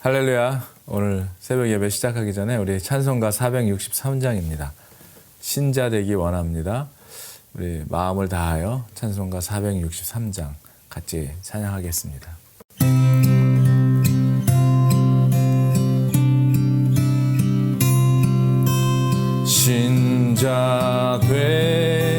할렐루야. 오늘 새벽 예배 시작하기 전에 우리 찬송가 463장입니다. 신자 되기 원합니다. 우리 마음을 다하여 찬송가 463장 같이 찬양하겠습니다. 신자 되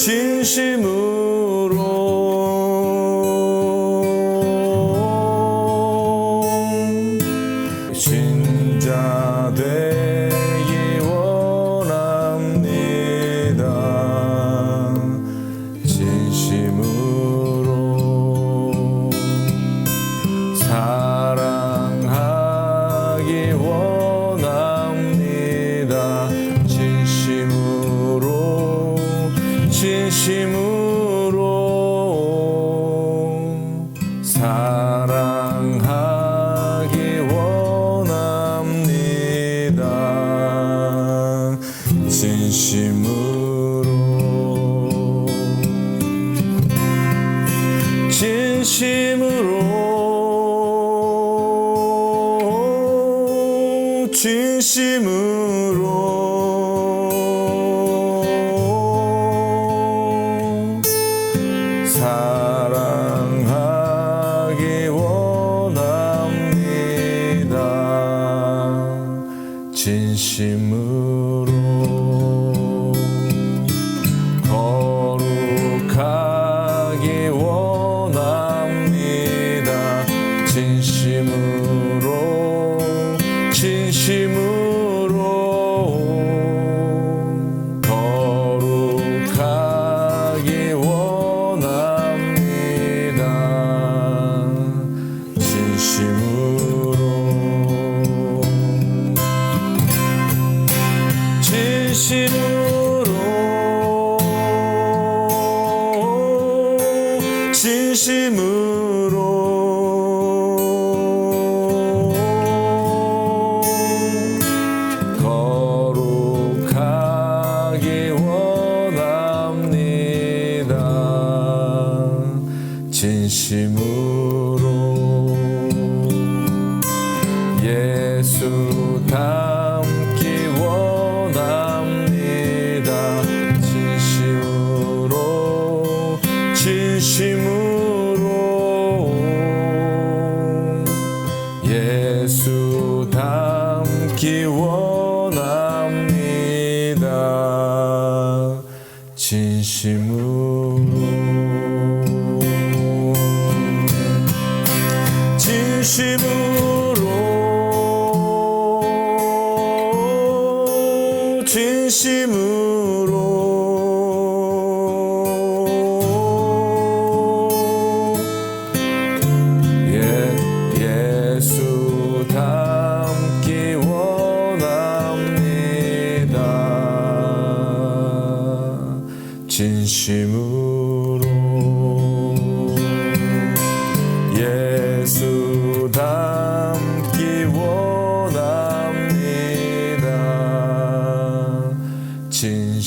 진심으로 진 예수 진심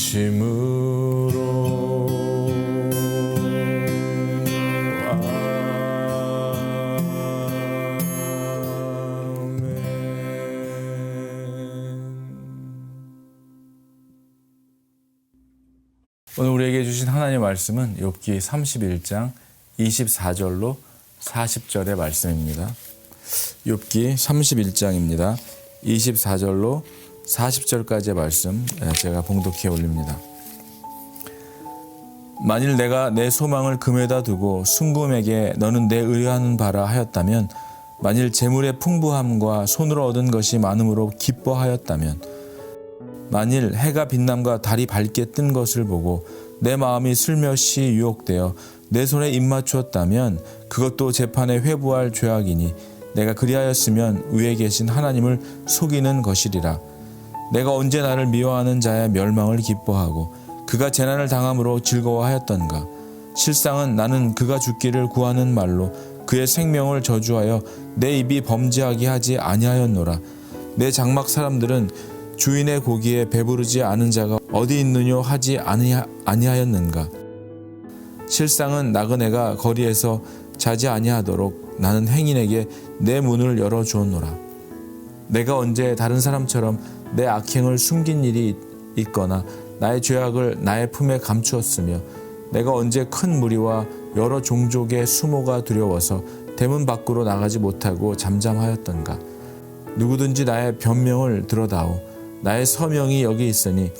진심으로. 오늘 우리에게 주신 하나님의 말씀은 욥기 31장 24절로 40절의 말씀입니다. 욥기 31장입니다. 24절로 40절까지의 말씀 예, 제가 봉독해 올립니다. 만일 내가 내 소망을 금에다 두고 순금에게 너는 내 의뢰하는 바라 하였다면 만일 재물의 풍부함과 손으로 얻은 것이 많음으로 기뻐하였다면 만일 해가 빛남과 달이 밝게 뜬 것을 보고 내 마음이 슬며시 유혹되어 내 손에 입맞추었다면 그것도 재판에 회부할 죄악이니 내가 그리하였으면 위에 계신 하나님을 속이는 것이리라. 내가 언제 나를 미워하는 자의 멸망을 기뻐하고 그가 재난을 당함으로 즐거워하였던가. 실상은 나는 그가 죽기를 구하는 말로 그의 생명을 저주하여 내 입이 범죄하게 하지 아니하였노라. 내 장막 사람들은 주인의 고기에 배부르지 않은 자가 어디 있느뇨 하지 아니하, 아니하였는가. 실상은 나그네가 거리에서 자지 아니하도록 나는 행인에게 내 문을 열어 주었노라. 내가 언제 다른 사람처럼 내 악행을 숨긴 일이 있거나 나의 죄악을 나의 품에 감추었으며 내가 언제 큰 무리와 여러 종족의 수모가 두려워서 대문 밖으로 나가지 못하고 잠잠하였던가. 누구든지 나의 변명을 들어다오. 나의 서명이 여기 있으니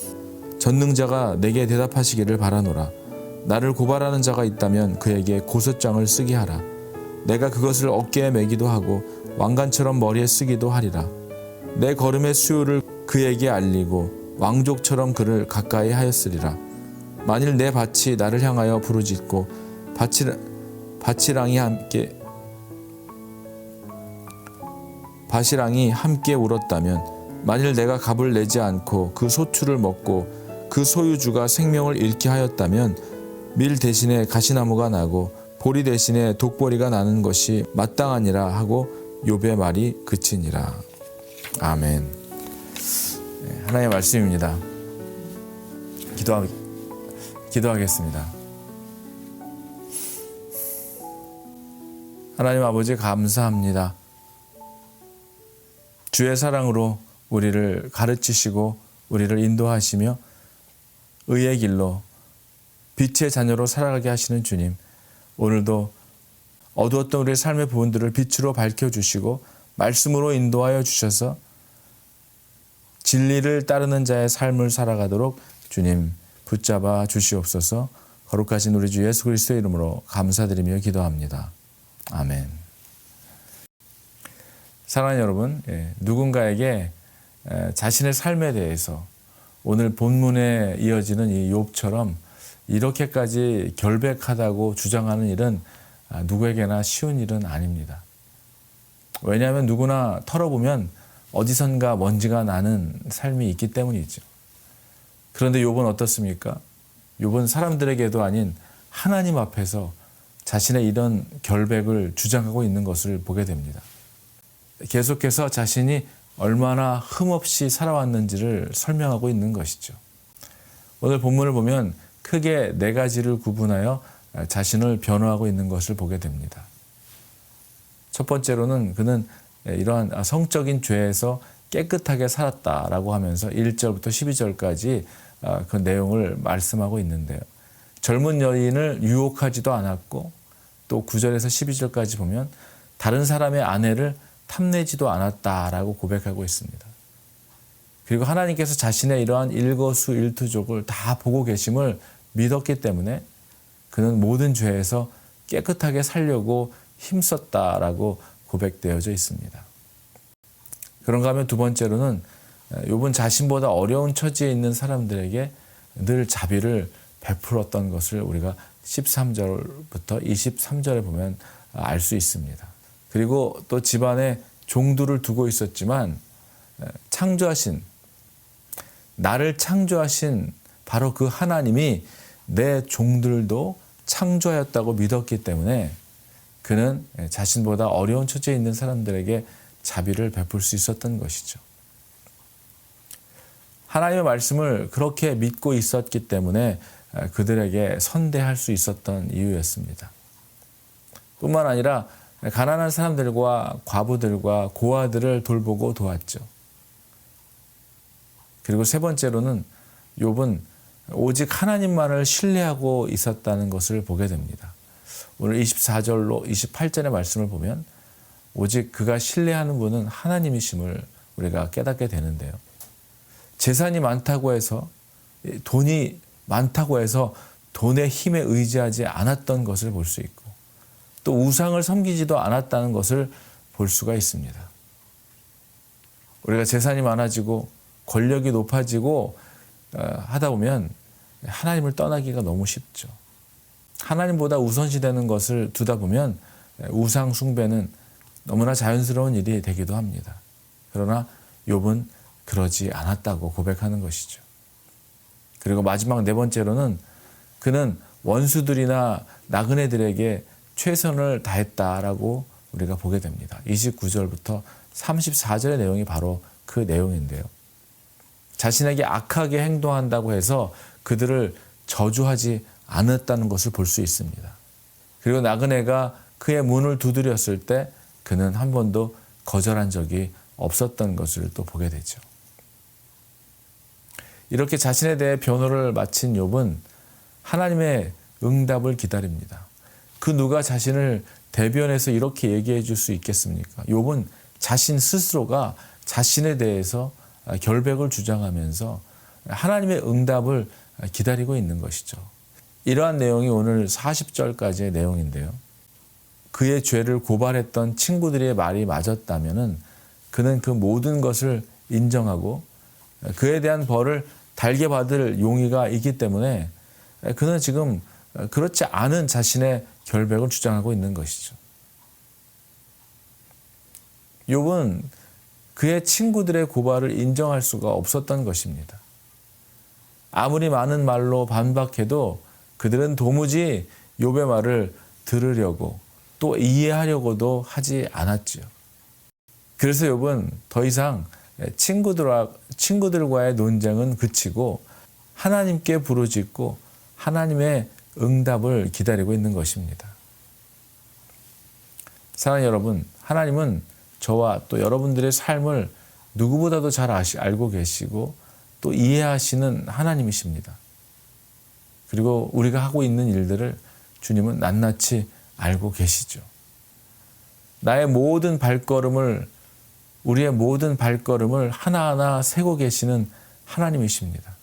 전능자가 내게 대답하시기를 바라노라. 나를 고발하는 자가 있다면 그에게 고소장을 쓰게 하라. 내가 그것을 어깨에 매기도 하고 왕관처럼 머리에 쓰기도 하리라. 내 걸음의 수요를 그에게 알리고 왕족처럼 그를 가까이 하였으리라. 만일 내 밭이 나를 향하여 부르짖고 밭이, 밭이랑이 함께 밭이랑이 함께 울었다면 만일 내가 값을 내지 않고 그 소출을 먹고 그 소유주가 생명을 잃게 하였다면 밀 대신에 가시나무가 나고 보리 대신에 독보리가 나는 것이 마땅하니라 하고 욥의 말이 그치니라. 아멘. 네, 하나님의 말씀입니다 기도하, 기도하겠습니다 하나님 아버지 감사합니다. 주의 사랑으로 우리를 가르치시고 우리를 인도하시며 의의 길로 빛의 자녀로 살아가게 하시는 주님. 오늘도 어두웠던 우리의 삶의 부분들을 빛으로 밝혀주시고 말씀으로 인도하여 주셔서 진리를 따르는 자의 삶을 살아가도록 주님 붙잡아 주시옵소서 거룩하신 우리 주 예수 그리스도의 이름으로 감사드리며 기도합니다. 아멘. 사랑하는 여러분, 예, 누군가에게 에, 자신의 삶에 대해서 오늘 본문에 이어지는 이 욥처럼 이렇게까지 결백하다고 주장하는 일은 아, 누구에게나 쉬운 일은 아닙니다. 왜냐하면 누구나 털어보면 어디선가 먼지가 나는 삶이 있기 때문이죠. 그런데 욥은 어떻습니까? 욥은 사람들에게도 아닌 하나님 앞에서 자신의 이런 결백을 주장하고 있는 것을 보게 됩니다. 계속해서 자신이 얼마나 흠없이 살아왔는지를 설명하고 있는 것이죠. 오늘 본문을 보면 크게 네 가지를 구분하여 자신을 변호하고 있는 것을 보게 됩니다. 첫 번째로는 그는 이러한 성적인 죄에서 깨끗하게 살았다라고 하면서 1절부터 12절까지 그 내용을 말씀하고 있는데요. 젊은 여인을 유혹하지도 않았고 또 9절에서 12절까지 보면 다른 사람의 아내를 탐내지도 않았다라고 고백하고 있습니다. 그리고 하나님께서 자신의 이러한 일거수 일투족을 다 보고 계심을 믿었기 때문에 그는 모든 죄에서 깨끗하게 살려고 힘썼다라고 고백되어져 있습니다. 그런가 하면 두 번째로는 요번 자신보다 어려운 처지에 있는 사람들에게 늘 자비를 베풀었던 것을 우리가 13절부터 23절에 보면 알 수 있습니다. 그리고 또 집안에 종들을 두고 있었지만 창조하신 나를 창조하신 바로 그 하나님이 내 종들도 창조하였다고 믿었기 때문에 그는 자신보다 어려운 처지에 있는 사람들에게 자비를 베풀 수 있었던 것이죠. 하나님의 말씀을 그렇게 믿고 있었기 때문에 그들에게 선대할 수 있었던 이유였습니다. 뿐만 아니라 가난한 사람들과 과부들과 고아들을 돌보고 도왔죠. 그리고 세 번째로는 욥은 오직 하나님만을 신뢰하고 있었다는 것을 보게 됩니다. 오늘 24절로 28절의 말씀을 보면 오직 그가 신뢰하는 분은 하나님이심을 우리가 깨닫게 되는데요. 재산이 많다고 해서 돈이 많다고 해서 돈의 힘에 의지하지 않았던 것을 볼 수 있고 또 우상을 섬기지도 않았다는 것을 볼 수가 있습니다. 우리가 재산이 많아지고 권력이 높아지고 어, 하다 보면 하나님을 떠나기가 너무 쉽죠. 하나님보다 우선시되는 것을 두다 보면 우상 숭배는 너무나 자연스러운 일이 되기도 합니다. 그러나 욥은 그러지 않았다고 고백하는 것이죠. 그리고 마지막 네 번째로는 그는 원수들이나 나그네들에게 최선을 다했다라고 우리가 보게 됩니다. 29절부터 34절의 내용이 바로 그 내용인데요. 자신에게 악하게 행동한다고 해서 그들을 저주하지 않았다는 것을 볼 수 있습니다. 그리고 나그네가 그의 문을 두드렸을 때 그는 한 번도 거절한 적이 없었던 것을 또 보게 되죠. 이렇게 자신에 대해 변호를 마친 욥은 하나님의 응답을 기다립니다. 그 누가 자신을 대변해서 이렇게 얘기해 줄 수 있겠습니까? 욥은 자신 스스로가 자신에 대해서 결백을 주장하면서 하나님의 응답을 기다리고 있는 것이죠. 이러한 내용이 오늘 40절까지의 내용인데요. 그의 죄를 고발했던 친구들의 말이 맞았다면 그는 그 모든 것을 인정하고 그에 대한 벌을 달게 받을 용의가 있기 때문에 그는 지금 그렇지 않은 자신의 결백을 주장하고 있는 것이죠. 욥은 그의 친구들의 고발을 인정할 수가 없었던 것입니다. 아무리 많은 말로 반박해도 그들은 도무지 욥의 말을 들으려고 또 이해하려고도 하지 않았지요. 그래서 욥은 더 이상 친구들과 친구들과의 논쟁은 그치고 하나님께 부르짖고 하나님의 응답을 기다리고 있는 것입니다. 사랑하는 여러분, 하나님은 저와 또 여러분들의 삶을 누구보다도 잘 아시, 알고 계시고 또 이해하시는 하나님이십니다. 그리고 우리가 하고 있는 일들을 주님은 낱낱이 알고 계시죠. 나의 모든 발걸음을 우리의 모든 발걸음을 하나하나 세고 계시는 하나님이십니다.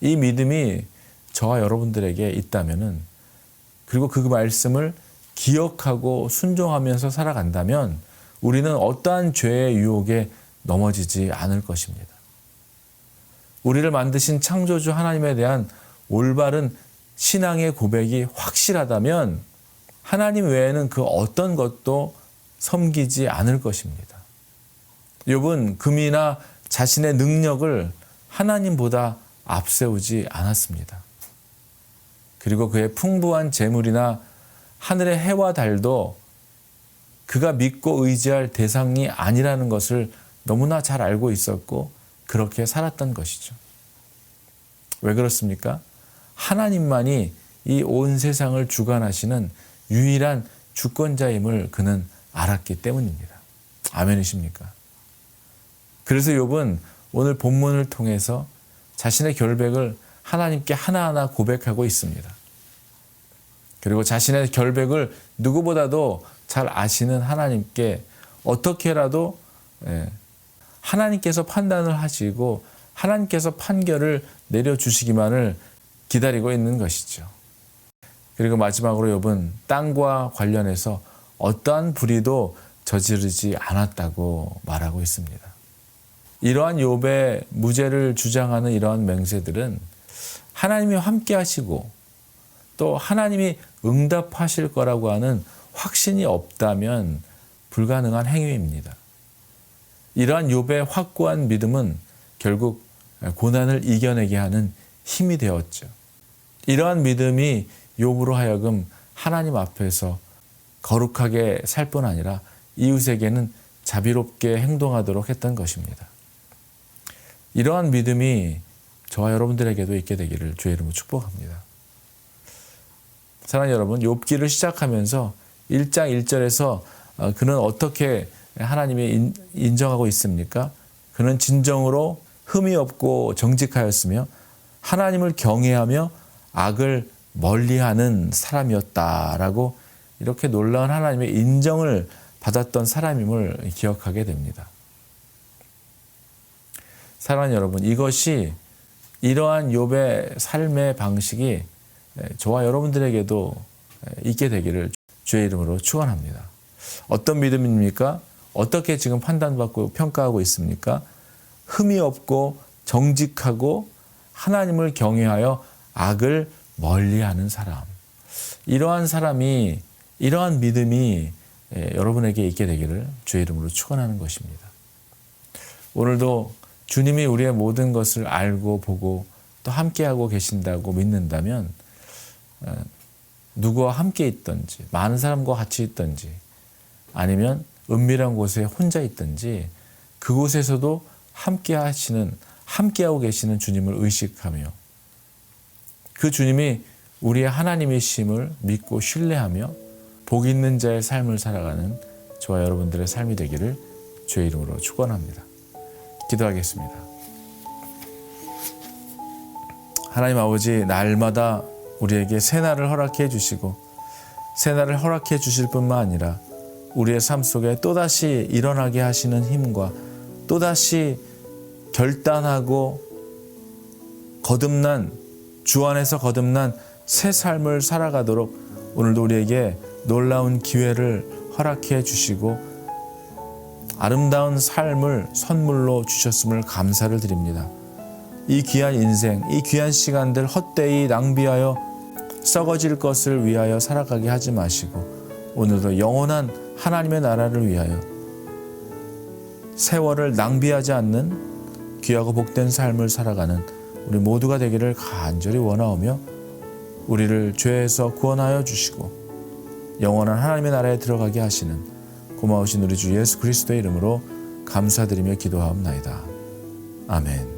이 믿음이 저와 여러분들에게 있다면은 그리고 그 말씀을 기억하고 순종하면서 살아간다면 우리는 어떠한 죄의 유혹에 넘어지지 않을 것입니다. 우리를 만드신 창조주 하나님에 대한 올바른 신앙의 고백이 확실하다면 하나님 외에는 그 어떤 것도 섬기지 않을 것입니다. 욥은 금이나 자신의 능력을 하나님보다 앞세우지 않았습니다. 그리고 그의 풍부한 재물이나 하늘의 해와 달도 그가 믿고 의지할 대상이 아니라는 것을 너무나 잘 알고 있었고 그렇게 살았던 것이죠. 왜 그렇습니까? 하나님만이 이 온 세상을 주관하시는 유일한 주권자임을 그는 알았기 때문입니다. 아멘이십니까? 그래서 욥은 오늘 본문을 통해서 자신의 결백을 하나님께 하나하나 고백하고 있습니다. 그리고 자신의 결백을 누구보다도 잘 아시는 하나님께 어떻게라도 예, 하나님께서 판단을 하시고 하나님께서 판결을 내려주시기만을 기다리고 있는 것이죠. 그리고 마지막으로 욥은 땅과 관련해서 어떠한 불의도 저지르지 않았다고 말하고 있습니다. 이러한 욥의 무죄를 주장하는 이러한 맹세들은 하나님이 함께 하시고 또 하나님이 응답하실 거라고 하는 확신이 없다면 불가능한 행위입니다. 이러한 욥의 확고한 믿음은 결국 고난을 이겨내게 하는 힘이 되었죠. 이러한 믿음이 욥으로 하여금 하나님 앞에서 거룩하게 살 뿐 아니라 이웃에게는 자비롭게 행동하도록 했던 것입니다. 이러한 믿음이 저와 여러분들에게도 있게 되기를 주의 이름으로 축복합니다. 사랑하는 여러분, 욥기를 시작하면서 1장 1절에서 어, 그는 어떻게 하나님이 인정하고 있습니까? 그는 진정으로 흠이 없고 정직하였으며 하나님을 경외하며 악을 멀리하는 사람이었다라고 이렇게 놀라운 하나님의 인정을 받았던 사람임을 기억하게 됩니다. 사랑하는 여러분, 이것이 이러한 욥의 삶의 방식이 저와 여러분들에게도 있게 되기를 주의 이름으로 축원합니다. 어떤 믿음입니까? 어떻게 지금 판단받고 평가하고 있습니까? 흠이 없고 정직하고 하나님을 경외하여 악을 멀리하는 사람. 이러한 사람이 이러한 믿음이 예, 여러분에게 있게 되기를 주의 이름으로 축원하는 것입니다. 오늘도 주님이 우리의 모든 것을 알고 보고 또 함께하고 계신다고 믿는다면 어, 누구와 함께 있든지 많은 사람과 같이 있든지 아니면 은밀한 곳에 혼자 있든지 그곳에서도 함께 하시는 함께하고 계시는 주님을 의식하며 그 주님이 우리의 하나님이심을 믿고 신뢰하며 복 있는 자의 삶을 살아가는 저와 여러분들의 삶이 되기를 주의 이름으로 축원합니다. 기도하겠습니다. 하나님 아버지 날마다 우리에게 새 날을 허락해 주시고 새 날을 허락해 주실 뿐만 아니라 우리의 삶 속에 또다시 일어나게 하시는 힘과 또다시 결단하고 거듭난 주 안에서 거듭난 새 삶을 살아가도록 오늘도 우리에게 놀라운 기회를 허락해 주시고 아름다운 삶을 선물로 주셨음을 감사를 드립니다. 이 귀한 인생, 이 귀한 시간들 헛되이 낭비하여 썩어질 것을 위하여 살아가게 하지 마시고 오늘도 영원한 하나님의 나라를 위하여 세월을 낭비하지 않는 귀하고 복된 삶을 살아가는 우리 모두가 되기를 간절히 원하오며 우리를 죄에서 구원하여 주시고 영원한 하나님의 나라에 들어가게 하시는 고마우신 우리 주 예수 그리스도의 이름으로 감사드리며 기도하옵나이다. 아멘.